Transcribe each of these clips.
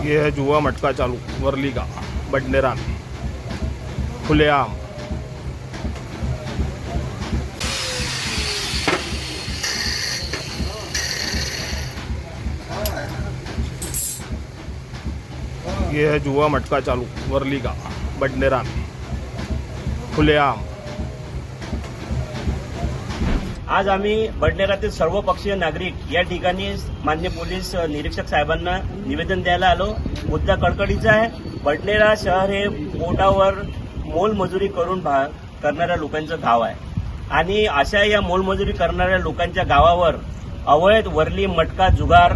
ये है जुआ मटका चालू, वर्ली का बडनेरा में। खुलेआम। ये है जुआ मटका चालू, वर्ली का बडनेरा खुलेआम। आज आम्ही बडनेरातील सर्व पक्षीय नागरिक या ठिकाणी मान्य पोलीस निरीक्षक साहेबांना निवेदन द्यायला आलो. मुद्दा कडकडीचा आहे. बडनेरा शहर हे पोटावर मोलमजुरी करून भा करणाऱ्या लोकांचं गाव आहे. आणि अशा या मोलमजुरी करणाऱ्या लोकांच्या गावावर अवैध वरली मटका जुगार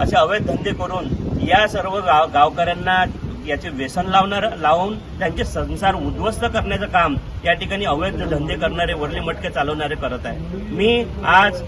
असे अवैध धंदे करून या सर्व गाव गावकऱ्यांना याचे व्यसन लावणार लावून त्यांचे संसार उद्ध्वस्त करण्याचं काम या ठिकाणी अवैध धंदे करणारे वरले मटके चालवणारे करत आहे मी आज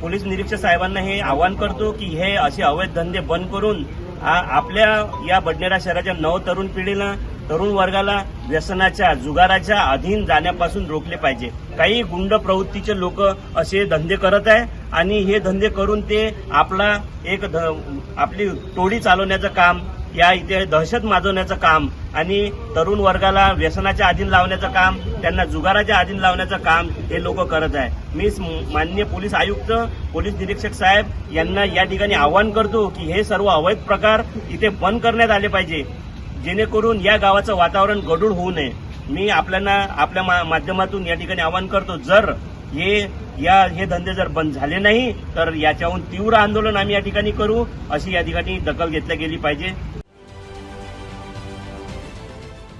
पोलीस निरीक्षक साहेबांना हे आवाहन करतो की हे असे अवैध धंदे बंद करून आ- आपल्या या बडनेरा शहराच्या नव तरुण पिढीला तरुण वर्गाला व्यसनाच्या जुगाराच्या अधीन जाण्यापासून रोखले पाहिजे. काही गुंड प्रवृत्तीचे लोक असे धंदे करत आहे आणि हे धंदे करून ते आपला एक ध- आपली टोळी चालवण्याचं काम या इथे दहशत माजवण्याचं काम आणि तरुण वर्गाला व्यसनाच्या अधीन लावण्याचं काम त्यांना जुगाराच्या अधीन लावण्याचं काम हे लोक करत आहे. मी माननीय पोलीस आयुक्त पोलीस निरीक्षक साहेब यांना या ठिकाणी आवाहन करतो की हे सर्व अवैध प्रकार इथे बंद करण्यात आले पाहिजे. जेणेकरून या गावाचं वातावरण गडूळ होऊ नये. मी आपल्याला आपल्या मा- माध्यमातून या ठिकाणी आवाहन करतो जर हे या हे धंदे जर बंद झाले नाही तर याच्याहून तीव्र आंदोलन आम्ही या ठिकाणी करू अशी या ठिकाणी दखल घेतल्या गेली पाहिजे.